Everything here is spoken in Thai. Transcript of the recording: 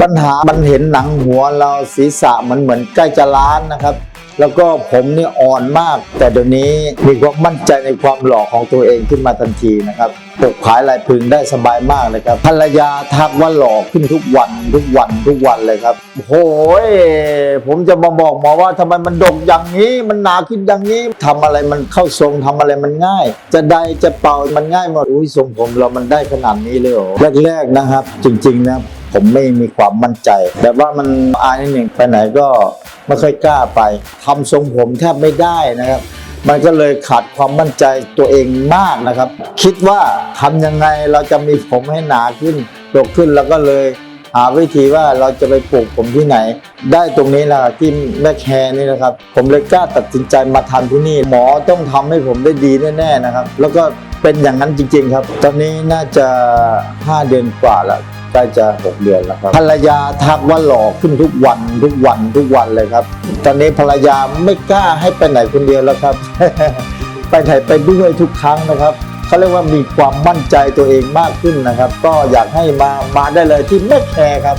ปัญหามันเห็นหนังหัวเราศีรษะมันเหมือนใกล้จะล้านนะครับ แล้วก็ผมนี่อ่อนมาก แต่เดี๋ยวนี้มีความมั่นใจในความหล่อของตัวเองขึ้นมาทันทีนะครับปกผายลายพึงได้สบายมากเลยครับภรรยาทักว่าหล่อขึ้นทุกวันทุกวันทุกวันเลยครับโอ้โหยผมจะมาบอกหมอว่าทำไมมันดกอย่างนี้ มันหนาขึ้นอย่างนี้ทำอะไรมันเข้าทรงทำอะไรมันง่าย จะใดจะเป่ามันง่ายหมดอุ้ยทรงผมเรามันได้ขนาดนี้เลยเหรอแรกๆนะครับ จริงๆนะ ผมไม่มีความมั่นใจแต่ว่ามันอายนิดหนึ่งไปไหนก็ไม่ค่อยกล้าไปทำทรงผมแทบไม่ได้นะครับ มันก็เลยขาดความมั่นใจตัวเองมากนะครับ คิดว่าทำยังไงเราจะมีผมให้หนาขึ้นดกขึ้นแล้วก็เลยหาวิธีว่าเราจะไปปลูกผมที่ไหน ได้ตรงนี้แหละที่แม่แคร์นี่นะครับ ผมเลยกล้าตัดสินใจมาทำที่นี่ หมอต้องทำให้ผมได้ดีแน่ๆนะครับ แล้วก็เป็นอย่างนั้นจริง ๆ ครับ ตอนนี้น่าจะ 5 เดือนกว่าแล้ว ใกล้จะ6เดือนแล้วครับภรรยาทักว่าหลอกขึ้นทุกวันทุกวันทุกวันเลยครับ ตอนนี้ภรรยาไม่กล้าให้ไปไหนคนเดียวแล้วครับ ไปไหนไปด้วยทุกครั้งนะครับเขาเรียกว่ามีความมั่นใจตัวเองมากขึ้นนะครับ ก็อยากให้มามาได้เลยที่แม่แคร์ครับ